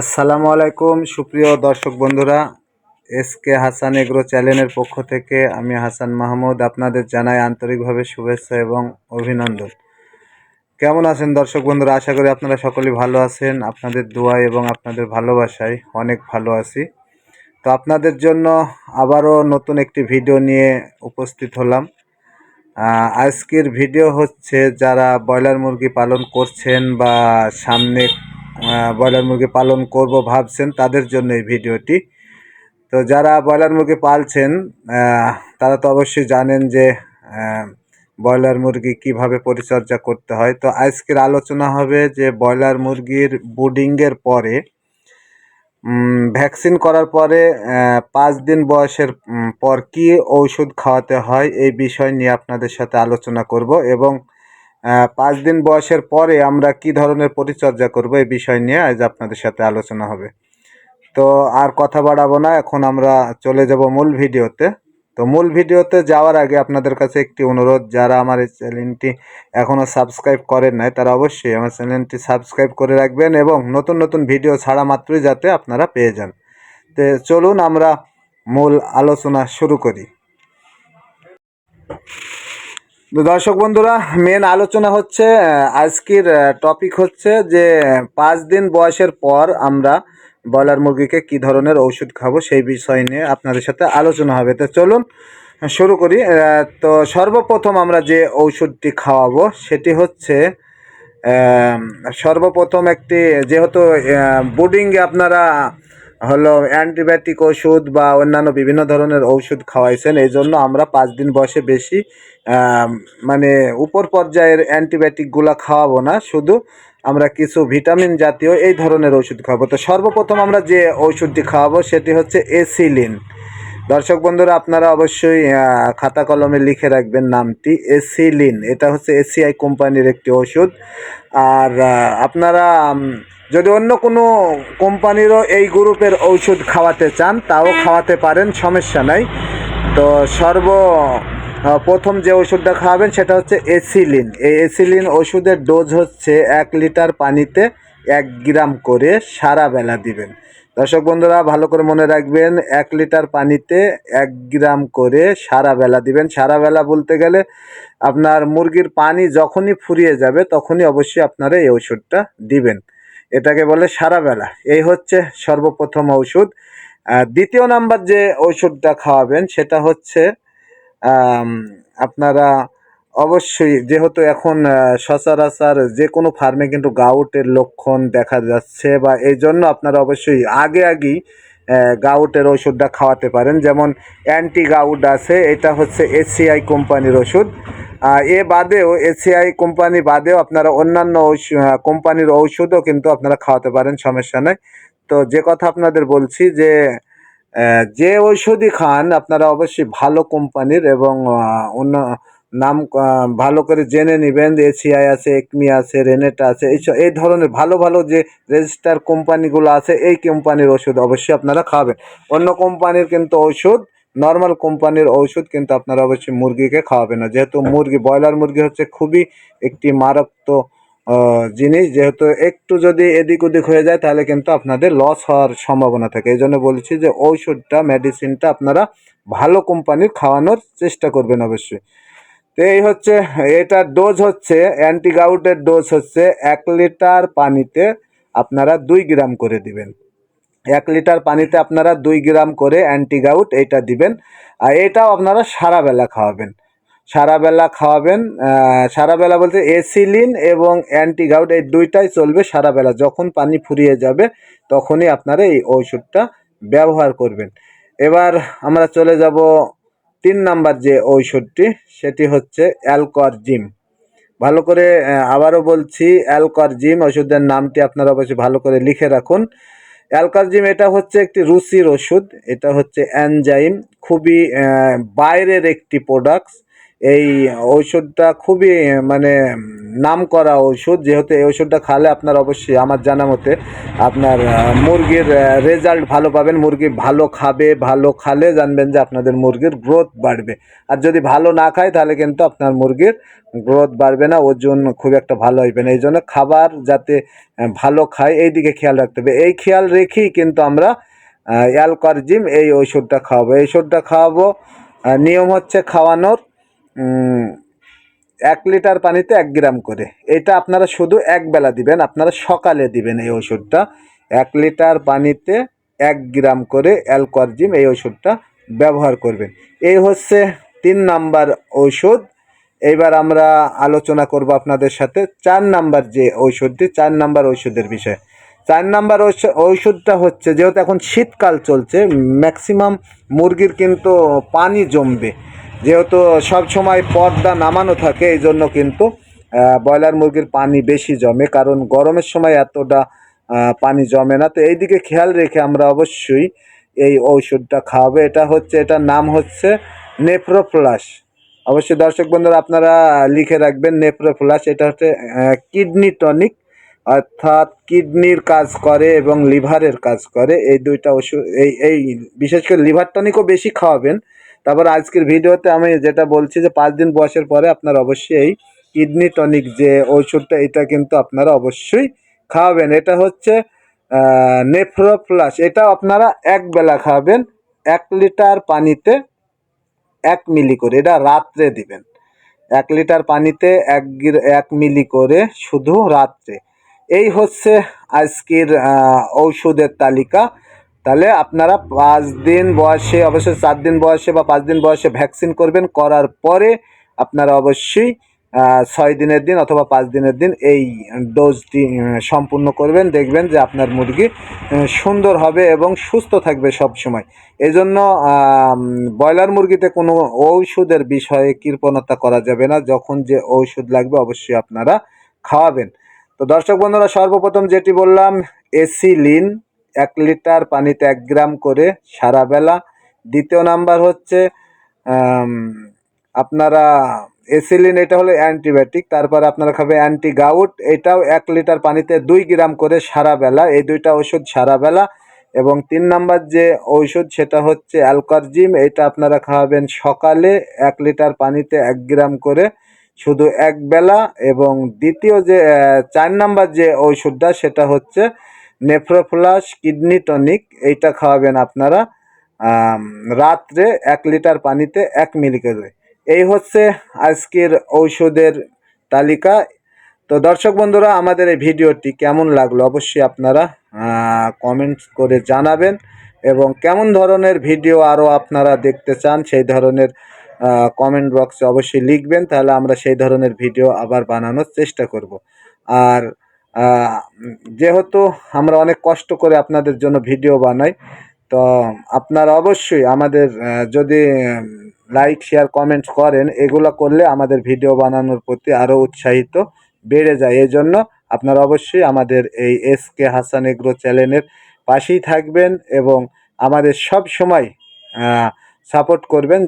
আসসালামু আলাইকুম, সুপ্রিয় দর্শক বন্ধুরা। এস কে হাসান এগ্রো চ্যানেলের পক্ষ থেকে আমি হাসান মাহমুদ আপনাদের জানাই আন্তরিকভাবে শুভেচ্ছা এবং অভিনন্দন। কেমন আছেন দর্শক বন্ধুরা? আশা করি আপনারা সকলেই ভালো আছেন। আপনাদের দোয়া এবং আপনাদের ভালোবাসায় অনেক ভালো আছি। তো আপনাদের জন্য আবারও নতুন একটি ভিডিও নিয়ে উপস্থিত হলাম। আজকের ভিডিও হচ্ছে যারা ব্রয়লার মুরগি পালন করছেন বা সামনে ব্রয়লার মুরগি পালন করব ভাবছেন, তাদের জন্য এই ভিডিওটি। তো যারা ব্রয়লার মুরগি পালছেন তারা তো অবশ্যই জানেন যে ব্রয়লার মুরগি কীভাবে পরিচর্যা করতে হয়। তো আজকের আলোচনা হবে যে, ব্রয়লার মুরগির বুডিংয়ের পরে ভ্যাকসিন করার পরে পাঁচ দিন বয়সের পর কি ঔষধ খাওয়াতে হয়, এই বিষয় নিয়ে আপনাদের সাথে আলোচনা করব এবং পাঁচ দিন বয়সের পরে আমরা কি ধরনের পরিচর্যা করব এই বিষয় নিয়ে আজ আপনাদের সাথে আলোচনা হবে। তো আর কথা বাড়াবো না, এখন আমরা চলে যাব মূল ভিডিওতে। তো মূল ভিডিওতে যাওয়ার আগে আপনাদের কাছে একটি অনুরোধ, যারা আমার এই চ্যানেলটি এখনও সাবস্ক্রাইব করেন নাই, তারা অবশ্যই আমার চ্যানেলটি সাবস্ক্রাইব করে রাখবেন এবং নতুন নতুন ভিডিও ছাড়া মাত্রই যাতে আপনারা পেয়ে যান। তো চলুন আমরা মূল আলোচনা শুরু করি। দর্শক বন্ধুরা মেন আলোচনা হচ্ছে আজকের টপিক হচ্ছে যে, পাঁচ দিন বয়সের পর আমরা ব্রয়লার মুরগিকে কি ধরনের ওষুধ খাব সেই বিষয় নিয়ে আপনাদের সাথে আলোচনা হবে। তো চলুন, শুরু করি। তো সর্বপ্রথম আমরা যে ওষুধটি খাওয়াবো সেটি হচ্ছে সর্বপ্রথম একটি, যেহেতু বোর্ডিংয়ে আপনারা হলো অ্যান্টিবায়োটিক ওষুধ বা অন্যান্য বিভিন্ন ধরনের ওষুধ খাওয়াইছেন। এই জন্য আমরা পাঁচ দিন বয়সে বেশি মানে উপর পর্যায়ের অ্যান্টিবায়োটিকগুলো খাওয়াবো না। শুধু আমরা কিছু ভিটামিন জাতীয় এই ধরনের ওষুধ খাওয়াবো। তো সর্বপ্রথম আমরা যে ওষুধটি খাওয়াবো সেটি হচ্ছে এসিলিন। দর্শক বন্ধুরা, আপনারা অবশ্যই খাতা কলমে লিখে রাখবেন নামটি, এসিলিন। এটা হচ্ছে এসিআই কোম্পানির একটি ওষুধ আর আপনারা যদি অন্য কোনো কোম্পানিরও এই গ্রুপের ঔষধ খাওয়াতে চান তাও খাওয়াতে পারেন সমস্যা নাই। তো সর্ব প্রথম যে ওষুধটা খাওয়াবেন সেটা হচ্ছে এসিলিন। এই এসিলিন ওষুধের ডোজ হচ্ছে এক লিটার পানিতে এক গ্রাম করে সারা বেলা দিবেন। দর্শক বন্ধুরা ভালো করে মনে রাখবেন এক লিটার পানিতে এক গ্রাম করে সারা বেলা দিবেন। সারা বেলা বলতে গেলে আপনার মুরগির পানি যখনই ফুরিয়ে যাবে তখনই অবশ্যই আপনারা এই ওষুধটা দিবেন। এটাকে বলে সারা বেলা এই হচ্ছে সর্বপ্রথম ঔষধ। দ্বিতীয় নাম্বার যে ওষুধটা খাওয়াবেন, সেটা হচ্ছে আপনারা অবশ্যই যেহেতু এখন সচরাচর যে কোনো ফার্মে কিন্তু গাউটের লক্ষণ দেখা যাচ্ছে বা এই জন্য আপনারা অবশ্যই আগে আগেই গাউটের ওষুধটা খাওয়াতে পারেন। যেমন অ্যান্টি গাউট আছে, এটা হচ্ছে এসিআই কোম্পানির ওষুধ এ বাদেও এসিআই কোম্পানি বাদেও আপনারা অন্যান্য কোম্পানির ঔষধও কিন্তু আপনারা খাওয়াতে পারেন, সমস্যা নেই। তো যে কথা আপনাদের বলছি যে যে ঔষধই খান, আপনারা অবশ্যই ভালো কোম্পানির এবং অন্য নাম ভালো করে জেনে নেবেন, এসিআই আছে, একমি আছে, রেনেটা আছে এইসব এই ধরনের ভালো ভালো যে রেজিস্টার কোম্পানিগুলো আছে, এই কোম্পানির ওষুধ অবশ্যই আপনারা খাবেন। অন্য কোম্পানির কিন্তু ওষুধ নর্মাল কোম্পানির ওষুধ কিন্তু আপনারা অবশ্যই মুরগিকে খাওয়াবেন না। যেহেতু মুরগি, ব্রয়লার মুরগি হচ্ছে খুবই একটি মারাত্মক জিনিস। যেহেতু একটু যদি এদিক ওদিক হয়ে যায়, তাহলে কিন্তু আপনাদের লস হওয়ার সম্ভাবনা থাকে। এই জন্য বলছি যে ঔষধটা মেডিসিনটা আপনারা ভালো কোম্পানির খাওয়ানোর চেষ্টা করবেন অবশ্যই। তো এই হচ্ছে এটার ডোজ হচ্ছে অ্যান্টিগাউটের ডোজ হচ্ছে এক লিটার পানিতে আপনারা দুই গ্রাম করে দিবেন। এক লিটার পানিতে আপনারা দুই গ্রাম করে অ্যান্টিগাউট এইটা দিবেন। আর এটাও আপনারা সারা বেলা খাওয়াবেন। সারাবেলা খাওয়াবেন সারাবেলা বলতে এসিলিন এবং অ্যান্টিগাউট এই দুইটাই চলবে সারাবেলা। যখন পানি ফুরিয়ে যাবে, তখনই আপনারা এই ঔষধটা ব্যবহার করবেন। এবার আমরা চলে যাব তিন নাম্বার যে ঔষধটি, সেটি হচ্ছে অ্যালকরজিম ভালো করে আবারও বলছি অ্যালকরজিম ওষুধের নামটি আপনারা অবশ্যই ভালো করে লিখে রাখুন। অ্যালকারজিম এটা হচ্ছে একটি রুচির ওষুধ এটা হচ্ছে অ্যানজাইম খুবই বাইরের একটি প্রোডাক্টস এই ঔষধটা খুবই মানে নাম করা ওষুধ যেহেতু এই ওষুধটা খালে আপনার অবশ্যই, আমার জানা মতে, আপনার মুরগির রেজাল্ট ভালো পাবেন। মুরগি ভালো খাবে, ভালো খালে জানবেন যে আপনাদের মুরগির গ্রোথ বাড়বে। আর যদি ভালো না খায়, তাহলে কিন্তু আপনার মুরগির গ্রোথ বাড়বে না। ওজন খুব একটা ভালো হইবে না। এই জন্য খাবার যাতে ভালো খায়, এই দিকে খেয়াল রাখতে হবে। এই খেয়াল রেখেই কিন্তু আমরা অ্যালকারজিম এই ওষুধটা খাওয়াবো। এই ওষুধটা খাওয়াবো নিয়ম হচ্ছে খাওয়ানোর এক লিটার পানিতে এক গ্রাম করে। এটা আপনারা শুধু এক বেলা দিবেন, আপনারা সকালে দিবেন এই ওষুধটা। এক লিটার পানিতে এক গ্রাম করে অ্যালকোয়ারজিম এই ওষুধটা ব্যবহার করবেন। এই হচ্ছে তিন নাম্বার ঔষধ এইবার আমরা আলোচনা করব আপনাদের সাথে চার নাম্বার যে ঔষধটি, চার নাম্বার ঔষধের বিষয়ে। চার নাম্বার ঔষ- ঔষধটা হচ্ছে, যেহেতু এখন শীতকাল চলছে ম্যাক্সিমাম মুরগির কিন্তু পানি জমবে। যেহেতু সব সময় পর্দা নামানো থাকে, এই জন্য কিন্তু ব্রয়লার মুরগির পানি বেশি জমে, কারণ গরমের সময় এতটা পানি জমে না। তো এই দিকে খেয়াল রেখে আমরা অবশ্যই এই ঔষধটা খাওয়াবো। এটা হচ্ছে, এটার নাম হচ্ছে নেফ্রোপ্লাস অবশ্যই দর্শক বন্ধুরা, আপনারা লিখে রাখবেন নেফ্রোপ্লাস এটা হচ্ছে কিডনি টনিক, অর্থাৎ কিডনির কাজ করে এবং লিভারের কাজ করে। এই দুইটা ওষুধ, এই এই, বিশেষ করে লিভার টনিকও বেশি খাওয়াবেন। তারপর আজকের ভিডিওতে আমি যেটা বলছি যে পাঁচ দিন বয়সের পরে আপনার অবশ্যই কিডনি টনিক যে ওষুধটা এটা কিন্তু আপনারা অবশ্যই খাওয়াবেন। এটা হচ্ছে নেফ্রোপ্লাস। এটা আপনারা এক বেলা খাওয়াবেন এক লিটার পানিতে এক মিলি করে। এটা রাত্রে দিবেন। এক লিটার পানিতে এক এক মিলি করে শুধু রাত্রে। এই হচ্ছে আজকের ঔষধের তালিকা। তাহলে আপনারা পাঁচ দিন বয়সে অবশ্যই চার দিন বয়সে বা পাঁচ দিন বয়সে ভ্যাকসিন করবেন, করার পরে আপনারা অবশ্যই ছয় দিনের দিন অথবা পাঁচ দিনের দিন এই ডোজটি সম্পূর্ণ করবেন। দেখবেন যে আপনার মুরগি সুন্দর হবে এবং সুস্থ থাকবে সব সময় এই জন্য ব্রয়লার মুরগিতে কোনো ঔষধের বিষয়ে কৃপণতা করা যাবে না। যখন যে ঔষধ লাগবে অবশ্যই আপনারা খাওয়াবেন। তো দর্শক বন্ধুরা, সর্বপ্রথম যেটি বললাম, এসিলিন। এক লিটার পানিতে এক গ্রাম করে সারা বেলা দ্বিতীয় নাম্বার হচ্ছে আপনারা এসিলিন, এটা হলো অ্যান্টিবায়োটিক, তারপর আপনারা খাবে অ্যান্টি গাউট এটাও এক লিটার পানিতে দুই গ্রাম করে সারা বেলা এই দুইটা ওষুধ সারা বেলা এবং তিন নাম্বার যে ঔষধ, সেটা হচ্ছে অ্যালকারজিম, এটা আপনারা খাওয়াবেন সকালে এক লিটার পানিতে এক গ্রাম করে শুধু এক বেলা। এবং দ্বিতীয় যে চার নাম্বার যে ঔষধটা, সেটা হচ্ছে নেফ্রোপ্লাস কিডনি টনিক, এইটা খাওয়াবেন আপনারা রাত্রে এক লিটার পানিতে এক মিলি করে এই হচ্ছে আজকের ঔষধের তালিকা। তো দর্শক বন্ধুরা, আমাদের এই ভিডিওটি কেমন লাগল অবশ্যই আপনারা কমেন্টস করে জানাবেন এবং কেমন ধরনের ভিডিও আরও আপনারা দেখতে চান সেই ধরনের কমেন্ট বক্সে অবশ্যই লিখবেন, তাহলে আমরা সেই ধরনের ভিডিও আবার বানানোর চেষ্টা করব। আর যেহেতু আমরা অনেক কষ্ট করে আপনাদের জন্য ভিডিও বানাই, তো আপনারা অবশ্যই আমাদের যদি লাইক শেয়ার কমেন্টস করেন, এগুলো করলে আমাদের ভিডিও বানানোর প্রতি আরও উৎসাহিত বেড়ে যায়। এই জন্য আপনারা অবশ্যই আমাদের এই এস কে হাসান এগ্রো চ্যানেলের পাশেই থাকবেন এবং আমাদের সব সময় সাপোর্ট করবেন।